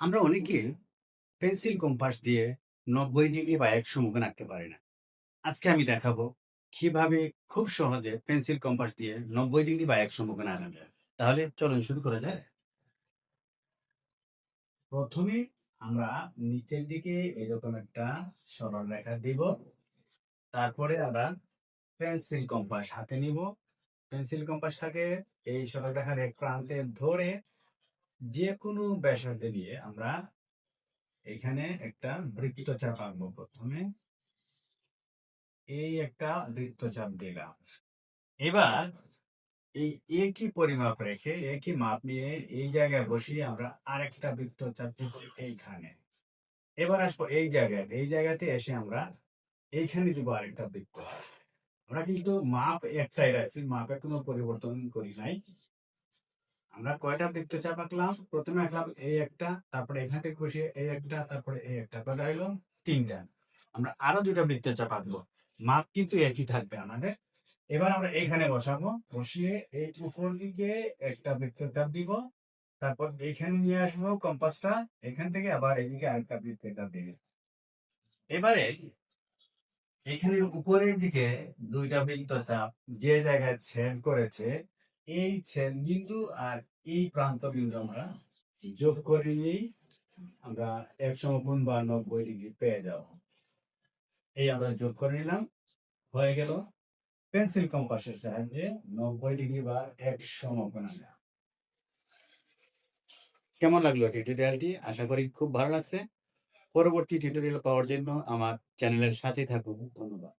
আমরা অনেকে pencil compass দিয়ে নব্বই ডিগ্রি বা একশো মুখে আঁকতে পারি না। আজকে আমি দেখাবো কীভাবে খুব সহজে পেন্সিল কম্পাস দিয়ে নব্বই ডিগ্রি বা একশো মুখে আঁকা যায়। তাহলে চলুন শুরু করা যায় প্রথমে আমরা নিচের দিকে এরকম একটা সরল রেখা দিব। তারপরে আমরা পেন্সিল কম্পাস হাতে নিব। পেন্সিল কম্পাসটাকে এই সরল রেখার এক প্রান্তে ধরে যে কোনো ব্যাসার্ধে দিয়ে আমরা এখানে একটা বৃত্তচাপ আঁকবো প্রথমে। এই একটা বৃত্তচাপ দিলাম। এবার এই একই পরিমাপ রেখে, একই মাপ নিয়ে এই জায়গায় বসিয়ে আমরা আরেকটা বৃত্তচাপ দিব এইখানে। এবার আসব এই জায়গায়। এই জায়গাতে এসে আমরা এইখানে দিব আরেকটা বৃত্ত। আমরা কিন্তু মাপ একটাই রাখছি, মাপে কোনো পরিবর্তন করি নাই। আমরা কয়টা বৃত্তচাপ আঁকলাম? প্রথমে আঁকলাম এই একটা, তারপরে এখান থেকে বসিয়ে এই একটা, তারপরে এই একটা। কয়টা হলো তিনটা। আমরা আরও দুইটা বৃত্তচাপ আঁকবো। মাপ কিন্তু একই থাকবে আমাদের। এবার আমরা এখানে বসাবো। বসিয়ে এই উপর দিকে একটা বৃত্তচাপ দিব। তারপর এখানে নিয়ে আসব কম্পাসটা এখান থেকে আবার এদিকে আরেকটা বৃত্তচাপ দিব। এবারে এখানে উপরের দিকে দুইটা বৃত্তচাপ যে জায়গায় ছেদ করেছে এই ছেদ বিন্দু আর এই প্রান্ত বিন্দু আমরা যোগ করে নিয়েই আমরা একশো গুণ বা নব্বই ডিগ্রি পেয়ে যাব। এই আমরা যোগ করে নিলাম। হয়ে গেল পেন্সিল কম্পাসের সাহায্যে নব্বই ডিগ্রি বা একশো নব্বই আনা কেমন লাগল টিউটোরিয়ালটি আশা করি খুব ভালো লাগছে। পরবর্তী টিউটোরিয়াল পাওয়ার জন্য আমার চ্যানেলের সাথে থাকুন। ধন্যবাদ।